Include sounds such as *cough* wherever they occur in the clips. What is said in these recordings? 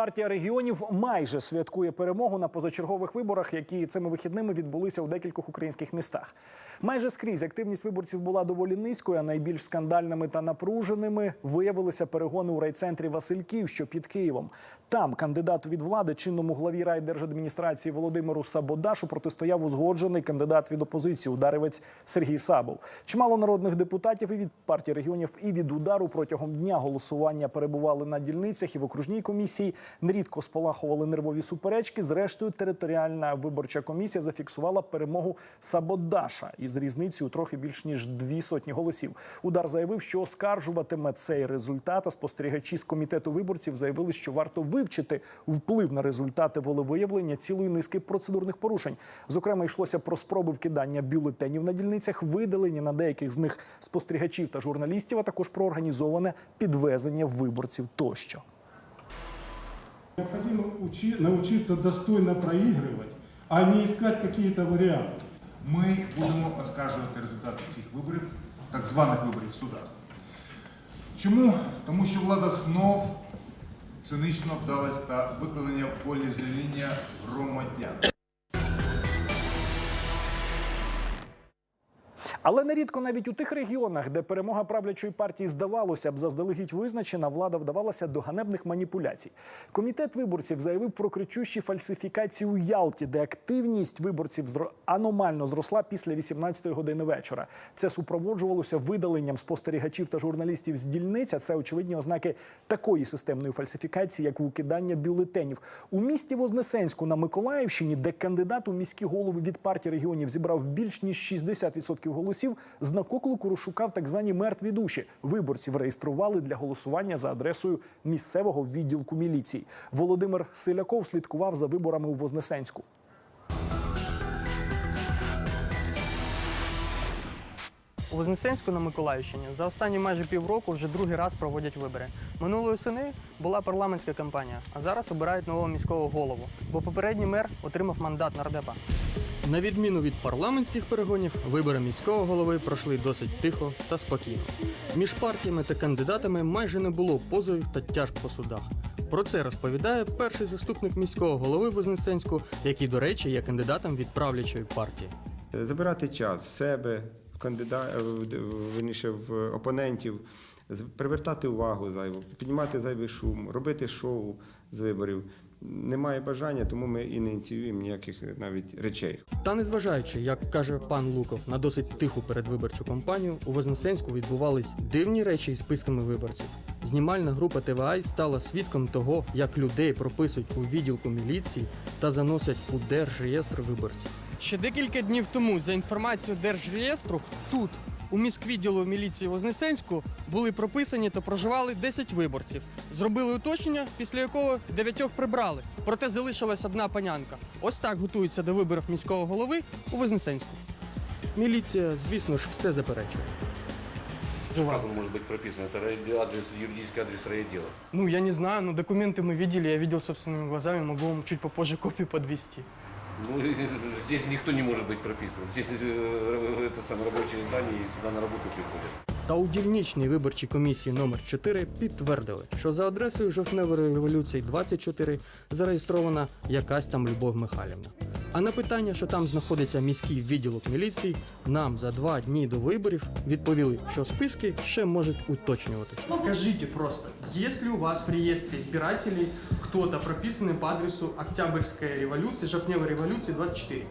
Партія регіонів майже святкує перемогу на позачергових виборах, які цими вихідними відбулися у декількох українських містах. Майже скрізь активність виборців була доволі низькою, а найбільш скандальними та напруженими виявилися перегони у райцентрі Васильків, що під Києвом. Там кандидату від влади, чинному главі райдержадміністрації Володимиру Сабодашу протистояв узгоджений кандидат від опозиції, ударивець Сергій Сабов. Чимало народних депутатів і від партії регіонів, і від удару протягом дня голосування перебували на дільницях і в окружній комісії. Нерідко спалахували нервові суперечки. Зрештою, територіальна виборча комісія зафіксувала перемогу Сабодаша із різницею трохи більш ніж дві сотні голосів. Удар заявив, що оскаржуватиме цей результат. А спостерігачі з комітету виборців заявили, що варто вивчити вплив на результати волевиявлення цілої низки процедурних порушень. Зокрема, йшлося про спроби вкидання бюлетенів на дільницях, видалення на деяких з них спостерігачів та журналістів, а також про організоване підвезення виборців тощо. Необходимо учи- научиться достойно проигрывать, а не искать какие-то варианты. Ми будемо оскаржувати результати цих виборів, так званих виборів в судах. Чому? Тому що влада знов цинично вдалась та виконання волі громадян. Але нерідко навіть у тих регіонах, де перемога правлячої партії здавалося б заздалегідь визначена, влада вдавалася до ганебних маніпуляцій. Комітет виборців заявив про кричущі фальсифікації у Ялті, де активність виборців аномально зросла після 18-ї години вечора. Це супроводжувалося видаленням спостерігачів та журналістів з дільниць. а Це очевидні ознаки такої системної фальсифікації, як викидання бюлетенів у місті Вознесенську на Миколаївщині, де кандидат у міські голови від партії регіонів зібрав більш ніж 60% голосів. Знак оклику розшукав так звані мертві душі. Виборців реєстрували для голосування за адресою місцевого відділку міліції. Володимир Силяков слідкував за виборами у Вознесенську. У Вознесенську на Миколаївщині за останні майже півроку вже другий раз проводять вибори. Минулої осени була парламентська кампанія, а зараз обирають нового міського голову, бо попередній мер отримав мандат нардепа. На відміну від парламентських перегонів, вибори міського голови пройшли досить тихо та спокійно. Між партіями та кандидатами майже не було позовів та тяжб по судах. Про це розповідає перший заступник міського голови Вознесенську, який, до речі, є кандидатом від правлячої партії. забирати час в себе, в кандида... в- в- верніше, в опонентів, привертати увагу зайву, піднімати зайвий шум, робити шоу з виборів. Немає бажання, тому ми і не ініціюємо ніяких навіть речей. Та незважаючи, як каже пан Луков, на досить тиху передвиборчу кампанію, у Вознесенську відбувались дивні речі із списками виборців. Знімальна група ТВА стала свідком того, як людей прописують у відділку міліції та заносять у держреєстр виборців. Ще декілька днів тому, за інформацією Держреєстру, тут, у міськвідділу міліції Вознесенську, були прописані та проживали 10 виборців. Зробили уточнення, після якого дев'ятьох прибрали. Проте залишилась одна панянка. Ось так готуються до виборів міського голови у Вознесенську. Міліція, звісно ж, все заперечує. Как он может быть прописан? Это рай- адрес, юридический адрес райотдела. Ну, я не знаю, но документы мы видели, я видел собственными глазами, могу вам чуть попозже копию подвести. Ну, *laughs* здесь никто не может быть прописан. Здесь э, это самое рабочее здание и сюда на работу приходят. Та у дільничній виборчій комісії номер 4 підтвердили, що за адресою жовтневої революції 24 зареєстрована якась там Любов Михайлівна. А на питання, що там знаходиться міський відділок міліції, нам за два дні до виборів відповіли, що списки ще можуть уточнюватися. Скажите просто, есть ли у вас в реестре избирателей кто-то прописанный по адресу Октябрьская революция, Жовтневой революции 24?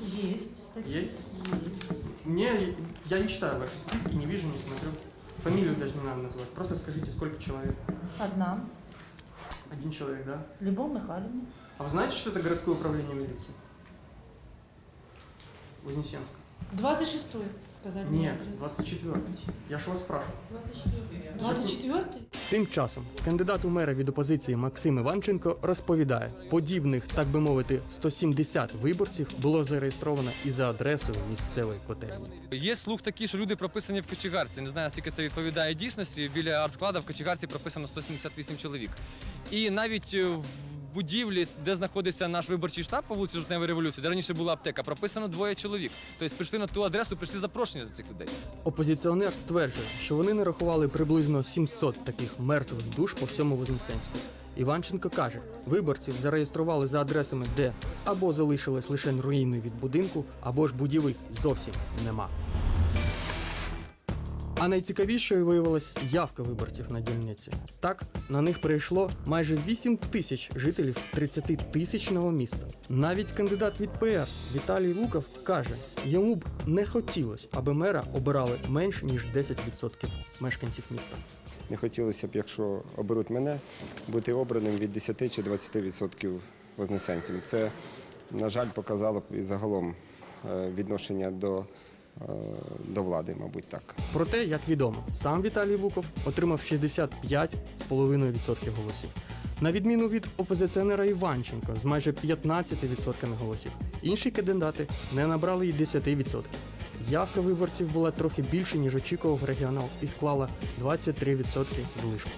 Есть. такие. Есть? Мне, я не читаю ваши списки, не вижу, не смотрю. Фамилию даже не надо называть. Просто скажите, сколько человек. Одна. Один человек, да? Любовь Михайловна. А вы знаете, что это городское управление милиции? Вознесенск. 26-й, сказали Нет, адрес. 24 Я ж вас спрашиваю. 24-й? Тим часом кандидат у мера від опозиції Максим Іванченко розповідає, подібних, так би мовити, 170 виборців було зареєстровано і за адресою місцевої котельні. Є слух такий, що люди прописані в кочегарці. Не знаю, наскільки це відповідає дійсності. Біля артсклада в кочегарці прописано 178 чоловік. І навіть е, будівлі, де знаходиться наш виборчий штаб по вулиці Жовтневої революції, де раніше була аптека, прописано двоє чоловік. Тобто прийшли на ту адресу, прийшли запрошення до цих людей. Опозиціонер стверджує, що вони нарахували приблизно 700 таких мертвих душ по всьому Вознесенську. Іванченко каже, виборців зареєстрували за адресами, де або залишилось лише руїни від будинку, або ж будівель зовсім нема. А найцікавішою виявилась явка виборців на дільниці. Так, на них прийшло майже 8 тисяч жителів 30-тисячного міста. Навіть кандидат від ПР Віталій Луков каже, йому б не хотілося, аби мера обирали менш ніж 10% мешканців міста. Не хотілося б, якщо оберуть мене, бути обраним від 10 чи 20% вознесенців. Це, на жаль, показало б і загалом е, відношення до, до влади, мабуть, так. Проте, як відомо, сам Віталій Луков отримав 65,5% голосів. На відміну від опозиціонера Іванченка з майже 15% голосів. Інші кандидати не набрали й 10%. Явка виборців була трохи більше, ніж очікував регіонал, і склала 23% злишку.